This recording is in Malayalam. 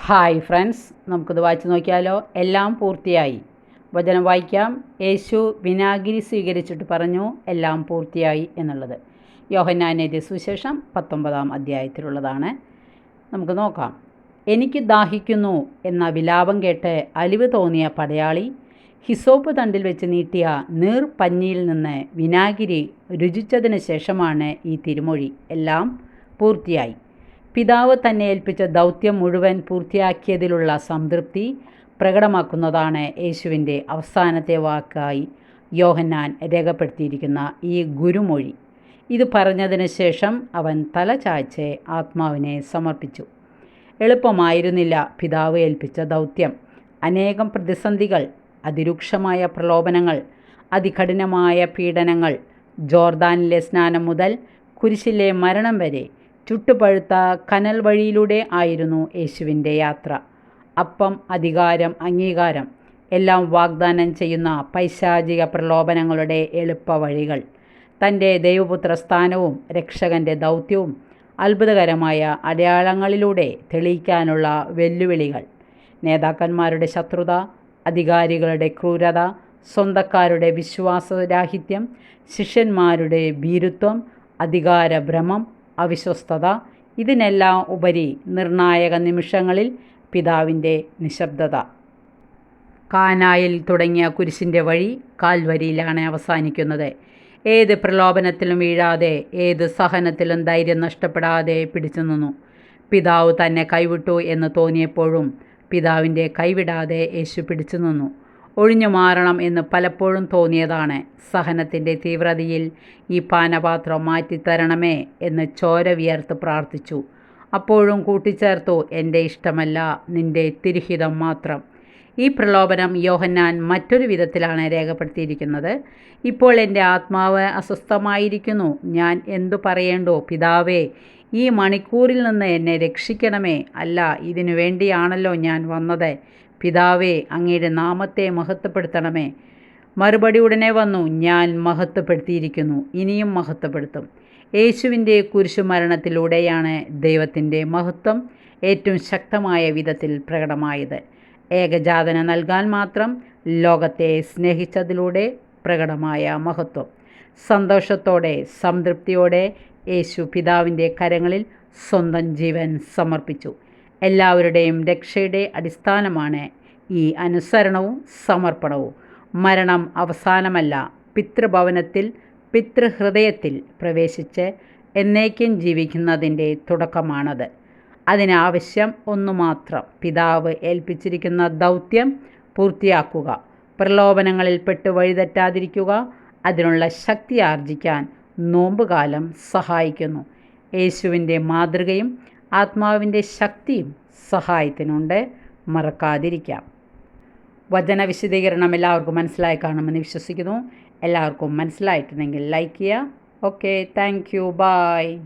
ഹായ് ഫ്രണ്ട്സ് നമുക്കിത് വായിച്ചു നോക്കിയാലോ? എല്ലാം പൂർത്തിയായി. വചനം വായിക്കാം. യേശു വിനാഗിരി സ്വീകരിച്ചിട്ട് പറഞ്ഞു എല്ലാം പൂർത്തിയായി എന്നുള്ളത്. യോഹന്നാനെതിയ സുശേഷം പത്തൊമ്പതാം അധ്യായത്തിലുള്ളതാണ്. നമുക്ക് നോക്കാം. എനിക്ക് ദാഹിക്കുന്നു എന്ന വിലാപം കേട്ട് അലിവ് തോന്നിയ പടയാളി ഹിസോപ്പ് തണ്ടിൽ വെച്ച് നീട്ടിയ നീർ പഞ്ഞിയിൽ നിന്ന് വിനാഗിരി രുചിച്ചതിന് ശേഷമാണ് ഈ തിരുമൊഴി. എല്ലാം പൂർത്തിയായി. പിതാവ് തന്നെ ഏൽപ്പിച്ച ദൗത്യം മുഴുവൻ പൂർത്തിയാക്കിയതിലുള്ള സംതൃപ്തി പ്രകടമാക്കുന്നതാണ് യേശുവിന്റെ അവസാനത്തെ വാക്കായി യോഹന്നാൻ രേഖപ്പെടുത്തിയിരിക്കുന്ന ഈ ഗുരുമൊഴി. ഇത് പറഞ്ഞതിന് ശേഷം അവൻ തല ചായ്ച്ച് ആത്മാവിനെ സമർപ്പിച്ചു. എളുപ്പമായിരുന്നില്ല പിതാവ് ഏൽപ്പിച്ച ദൗത്യം. അനേകം പ്രതിസന്ധികൾ അതിരൂക്ഷമായ പ്രലോഭനങ്ങൾ അതികഠിനമായ പീഡനങ്ങൾ ജോർദാനിലെ സ്നാനം മുതൽ കുരിശിലെ മരണം വരെ ചുട്ടുപഴുത്ത കനൽ വഴിയിലൂടെ ആയിരുന്നു യേശുവിന്റെ യാത്ര. അപ്പം അധികാരം അംഗീകാരം എല്ലാം വാഗ്ദാനം ചെയ്യുന്ന പൈശാചിക പ്രലോഭനങ്ങളുടെ എളുപ്പ വഴികൾ തന്റെ ദൈവപുത്ര സ്ഥാനവും രക്ഷകന്റെ ദൗത്യവും അത്ഭുതകരമായ അടയാളങ്ങളിലൂടെ തെളിയിക്കാനുള്ള വെല്ലുവിളികൾ. നേതാക്കന്മാരുടെ ശത്രുത അധികാരികളുടെ ക്രൂരത സ്വന്തക്കാരുടെ വിശ്വാസരാഹിത്യം ശിഷ്യന്മാരുടെ ഭീരുത്വം അധികാരഭ്രമം അവിശ്വസ്തത. ഇതിനെല്ലാം ഉപരി നിർണായക നിമിഷങ്ങളിൽ പിതാവിന്റെ നിശബ്ദത. കാനായിൽ തുടങ്ങിയ കുരിശിന്റെ വഴി കാൽവരിയിലാണ് അവസാനിക്കുന്നത്. ഏത് പ്രലോഭനത്തിലും വീഴാതെ ഏത് സഹനത്തിലും ധൈര്യം നഷ്ടപ്പെടാതെ പിടിച്ചു നിന്നു. പിതാവ് തന്നെ കൈവിട്ടു എന്ന് തോന്നിയപ്പോഴും പിതാവിന്റെ കൈവിടാതെ യേശു പിടിച്ചു നിന്നു. ഒഴിഞ്ഞു മാറണം എന്ന് പലപ്പോഴും തോന്നിയതാണ്. സഹനത്തിന്റെ തീവ്രതയിൽ ഈ പാനപാത്രം മാറ്റിത്തരണമേ എന്ന് ചോര വിയർത്ത് പ്രാർത്ഥിച്ചു. അപ്പോഴും കൂട്ടിച്ചേർത്തു എന്റെ ഇഷ്ടമല്ല നിന്റെ തിരുഹിതം മാത്രം. ഈ പ്രലോഭനം യോഹന്നാൻ മറ്റൊരു വിധത്തിലാണ് രേഖപ്പെടുത്തിയിരിക്കുന്നത്. ഇപ്പോൾ എന്റെ ആത്മാവ് അസ്വസ്ഥമായിരിക്കുന്നു. ഞാൻ എന്തു പറയേണ്ടോ? പിതാവേ ഈ മണിക്കൂറിൽ നിന്ന് എന്നെ രക്ഷിക്കണമേ. അല്ല ഇതിനു വേണ്ടിയാണല്ലോ ഞാൻ വന്നത്. പിതാവേ അങ്ങയുടെ നാമത്തെ മഹത്വപ്പെടുത്തണമേ. മറുപടി ഉടനെ വന്നു ഞാൻ മഹത്വപ്പെടുത്തിയിരിക്കുന്നു. ഇനിയും മഹത്വപ്പെടുത്തും. യേശുവിന്റെ കുരിശുമരണത്തിലൂടെയാണ് ദൈവത്തിന്റെ മഹത്വം ഏറ്റവും ശക്തമായ വിധത്തിൽ പ്രകടമായത്. ഏകജാതന നൽകാൻ മാത്രം ലോകത്തെ സ്നേഹിച്ചതിലൂടെ പ്രകടമായ മഹത്വം. സന്തോഷത്തോടെ സംതൃപ്തിയോടെ യേശു പിതാവിന്റെ കരങ്ങളിൽ സ്വന്തം ജീവൻ സമർപ്പിച്ചു. എല്ലാവരുടെയും രക്ഷയുടെ അടിസ്ഥാനമാണ് ഈ അനുസരണവും സമർപ്പണവും. മരണം അവസാനമല്ല പിതൃഭവനത്തിൽ പിതൃഹൃദയത്തിൽ പ്രവേശിച്ച് എന്നേക്കും ജീവിക്കുന്നതിന്റെ തുടക്കമാണത്. അതിനാവശ്യം ഒന്നു മാത്രം. പിതാവ് ഏൽപ്പിച്ചിരിക്കുന്ന ദൗത്യം പൂർത്തിയാക്കുക. പ്രലോഭനങ്ങളിൽ പെട്ട് വഴിതെറ്റാതിരിക്കുക. അതിനുള്ള ശക്തി ആർജിക്കാൻ നോമ്പുകാലം സഹായിക്കുന്നു. യേശുവിന്റെ മാതൃകയും ആത്മാവിന്റെ ശക്തിയും സഹായത്തിനുണ്ട്. മറക്കാതിരിക്കാം. വചന വിശദീകരണം എല്ലാവർക്കും മനസ്സിലായി കാണുമെന്ന് വിശ്വസിക്കുന്നു. എല്ലാവർക്കും മനസ്സിലായിട്ടുണ്ടെങ്കിൽ ലൈക്ക് ചെയ്യുക. Okay thank you. ബായ്